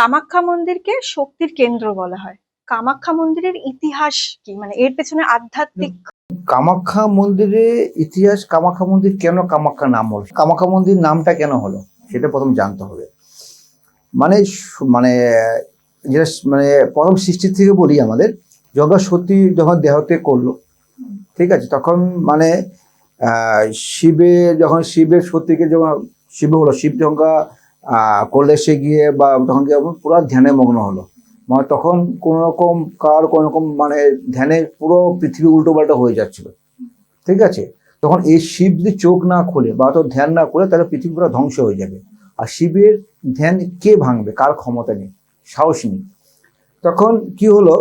কামাখ্যা মন্দিরকে শক্তির কেন্দ্র বলা হয়। কামাখ্যা মন্দিরের ইতিহাস কি? মানে এর পেছনে আধ্যাত্মিক কামাখ্যা মন্দিরে ইতিহাস, কামাখ্যা মন্দির কেন কামাখ্যা নাম হলো? কামাখ্যা মন্দির নামটা কেন হলো? সেটা প্রথম জানতে হবে। মানে মানে যেটা মানে প্রথম সৃষ্টির থেকে বলি আমাদের, যজ্ঞ সতী যখন দেহতে করল, ঠিক আছে? তখন মানে শিবে যখন শিবের সতীকে যখন, শিব হলো, শিব যখন আহ, কৈলাসে গিয়ে বা তখন গিয়ে পুরো ধ্যানে মগ্ন হলো। মানে তখন কোন রকম কার কোন রকম মানে ধ্যানে পুরো পৃথিবী উল্টো পাল্টা হয়ে যাচ্ছিল। ঠিক আছে? তখন এই শিব যদি চোখ না খোলে বা তো ধ্যান না করে তাহলে পৃথিবী পুরো ধ্বংস হয়ে যাবে। আর শিবের ধ্যান কে ভাঙবে? কার ক্ষমতা নেই? সাহস নেই। তখন কি হলো?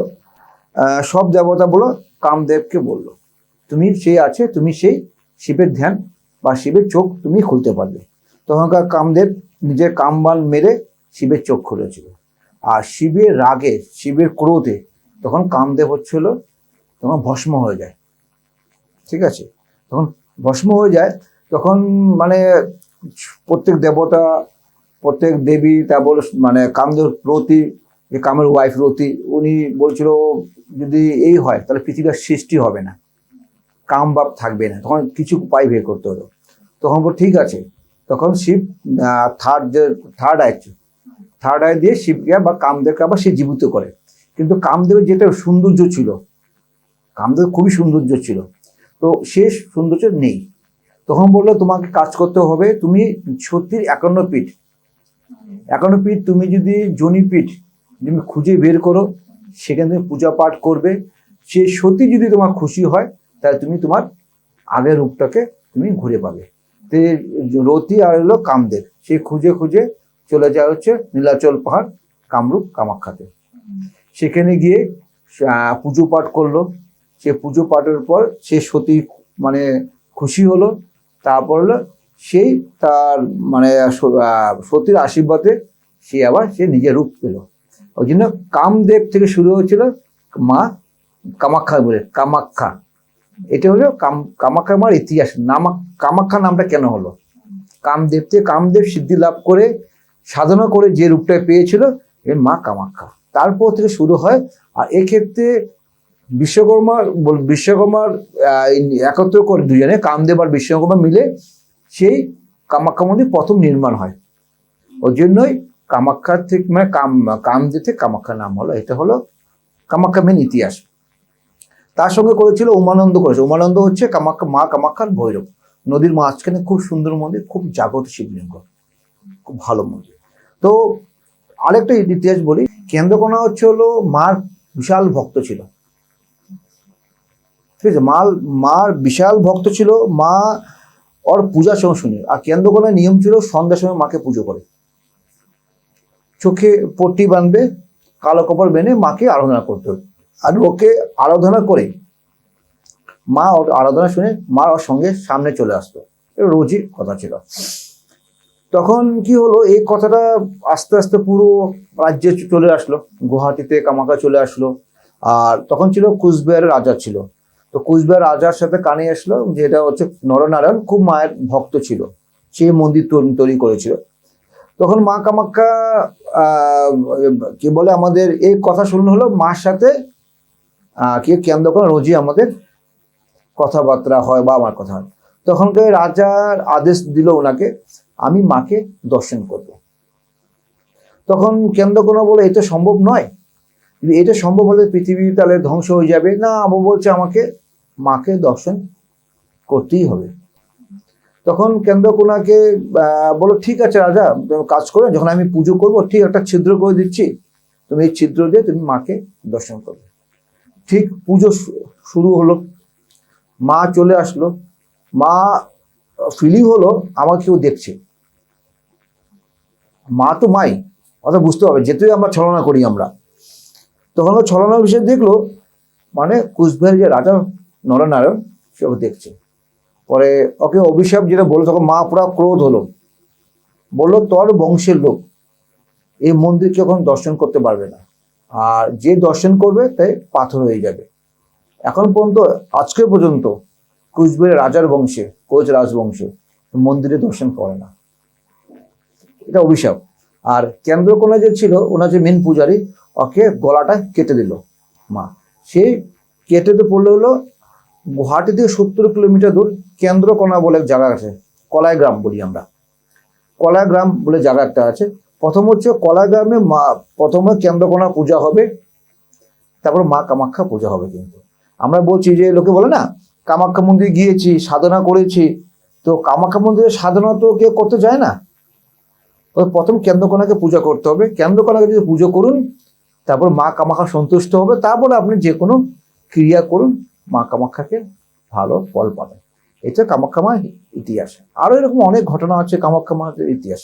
সব দেবতা বলো কামদেবকে বলল তুমি সেই আছে তুমি সেই শিবের ধ্যান বা শিবের চোখ তুমি খুলতে পারবে। তখনকার কামদেব নিজের কামবান মেরে শিবের চোখ খুলেছিল। আর শিবের রাগে, শিবের ক্রোধে তখন কামদেব হচ্ছিল, তখন ভস্ম হয়ে যায়। ঠিক আছে? তখন ভস্ম হয়ে যায়, তখন মানে প্রত্যেক দেবতা, প্রত্যেক দেবী তা তারপর মানে কামদেব রতি যে কামের ওয়াইফ রতি, উনি বলছিল, যদি এই হয়, তাহলে পৃথিবীর সৃষ্টি হবে না। কাম বাপ থাকবে না। তখন কিছু উপায় বের করতে হলো। তখন বল ঠিক আছে তখন শিব থার্ড যে থার্ড আয় থার্ড আয় দিয়ে শিবকে বা কামদেবকে আবার সে জীবিত করে। কিন্তু কামদেবের যেটা সৌন্দর্য ছিল, কামদেব খুবই সৌন্দর্য ছিল, তো সে সৌন্দর্য নেই। তখন বলল, তোমাকে কাজ করতে হবে, তুমি সত্যির একান্ন পিঠ। একান্ন পিঠ তুমি যদি জনি পিঠ তুমি খুঁজে বের করো, সেখানে তুমি পূজা পাঠ করবে। সে সত্যি যদি তোমার খুশি হয়, তাহলে তুমি তোমার আগের রূপটাকে তুমি ঘুরে পাবে। রতি আর হলো কামদেব। সে খুঁজে খুঁজে চলে যায় হচ্ছে নীলাচল পাহাড়, কামরূপ, কামাখ্যাতে। সেখানে গিয়ে পুজো পাঠ করল। সে পুজো পাঠের পর সে সতী মানে খুশি হলো। তারপর হলো সেই তার মানে সতীর আশীর্বাদে সে আবার সে নিজের রূপ পেল। ওই জন্য কামদেব থেকে শুরু হয়েছিল মা কামাখ্যা বলে, কামাখ্যা। এটা হলো কাম কামাখ্যা মার ইতিহাস। নামা, কামাখ্যা নামটা কেন হলো? কামদেব থেকে কামদেব সিদ্ধি লাভ করে, সাধনা করে যে রূপটা পেয়েছিল, এর মা কামাখ্যা। তারপর থেকে শুরু হয়, আর এক্ষেত্রে বিশ্বকর্মা, বল- বিশ্বকর্মার একত্র করে দুজনে, কামদেব আর বিশ্বকর্মা মিলে সেই কামাখ্যা মন্দির প্রথম নির্মাণ হয়। ওই জন্যই কামাখ্যা থেকে মানে কাম, কামদেব থেকে কামাখ্যা নাম হলো। এটা হলো কামাখ্যা মেন ইতিহাস। তার সঙ্গে করেছিল উমানন্দ করেছে। উমানন্দ হচ্ছে কামাখ্যা মা কামাখ্যার ভৈরব। নদীর মাঝখানে খুব সুন্দর মন্দির, খুব জাগ্রত শিবলিঙ্গ। খুব ভালো মন্দির। তো আরেকটা ইতিহাস বলি, কেন্দ্রকোনা হচ্ছে হলো মার বিশাল ভক্ত ছিল। ঠিক আছে, মাল, মার বিশাল ভক্ত ছিল, মা ওর পূজার সময় শুনি। আর কেন্দ্রকোনার নিয়ম ছিল, সন্ধ্যার সময় মাকে পুজো করে। চোখে পট্টি বাঁধবে, কালো কাপড় বেঁধে মাকে আরাধনা করতে হবে আর ওকে আরাধনা করে মা ওর আরাধনা শুনে মা ওর সঙ্গে সামনে চলে আসতো এটা রোজই কথা ছিল। তখন কি হলো এই কথাটা আস্তে আস্তে পুরো রাজ্যে চলে আসলো গুয়াহাটিতে কামাকা চলে আসলো। আর তখন ছিল কুচবিহারের রাজা ছিল। তো কুচবিহার রাজার সাথে কানে আসলো যেটা হচ্ছে নরনারায়ণ খুব মায়ের ভক্ত ছিল। সে মন্দির তৈরি- করেছিল। তখন মা আহ, কি বলে আমাদের এই কথা শুনলো হলো মার সাথে কি কেন্দ্র করে রোজই আমাদের কথাবার্তা হয় বা আমার কথা হয়। তখনকে রাজার আদেশ দিল ওনাকে, আমি মাকে দর্শন করব। তখন কেন্দ্রকোনা বলে, এটা সম্ভব নয়। এটা সম্ভব হলে পৃথিবী তাহলে ধ্বংস হয়ে যাবে। না, আবু বলছে আমাকে মাকে দর্শন করতেই হবে। তখন কেন্দ্রকোনাকে বলো ঠিক আছে রাজা কাজ করো, যখন আমি পুজো করব, ঠিক একটা ছিদ্র করে দিচ্ছি। তুমি এই ছিদ্র দিয়ে তুমি মাকে দর্শন করবে। ঠিক পুজো শুরু হলো। মা চলে আসলো। মা ফিলিং হলো, আমাকে কেউ দেখছে। মা তো মাই অর্থাৎ বুঝতে হবে যেতেই আমরা ছলনা করি আমরা। তখন ও ছলনার বিষয়ে দেখল মানে কুচবিহার যে রাজা নরনারায়ণ, সে ওকে দেখছে। পরে ওকে অভিশাপ যেটা বলল, তখন মা পুরা ক্রোধ হলো। বলল, তোর বংশের লোক, এই মন্দিরকে এখন দর্শন করতে পারবে না। আর যে দর্শন করবে তাই পাথর হয়ে যাবে। এখন পর্যন্ত, আজকে পর্যন্ত কুচবিহারের রাজার বংশে, কোচ রাজবংশে মন্দিরে দর্শন করে না। এটা অভিশাপ। আর কেন্দ্রকোনা যে ছিল, ওনার যে মেন পূজারি, ওকে গলাটা কেটে দিল মা। সেই কেটে তো পড়লে হলো গুয়াহাটি থেকে সত্তর কিলোমিটার দূর কেন্দ্রকোনা বলে এক জায়গা আছে কলাই গ্রাম বলি আমরা। কলাই গ্রাম বলে জায়গা একটা আছে প্রথম হচ্ছে কলাই গ্রামে মা, প্রথমে কেন্দ্রকোনা পূজা হবে, তারপর মা কামাখ্যা পূজা হবে কিন্তু। আমরা বলছি যে, লোকে বলে না, কামাখ্যা মন্দির গিয়েছি, সাধনা করেছি, তো কামাখ্যা মন্দিরে সাধনা তো কেউ করতে যায় না। প্রথম কেন্দ্রকোনাকে পূজা করতে হবে কেন্দ্রকোনাকে যদি পুজো করুন, তারপর মা কামাখ্যা সন্তুষ্ট হবে, তারপরে আপনি যে কোনো ক্রিয়া করুন, মা কামাখ্যাকে ভালো ফল পাবেন। এটা কামাখ্যা মায়ের ইতিহাস। আরও এরকম অনেক ঘটনা আছে কামাখ্যা মায়ের ইতিহাস।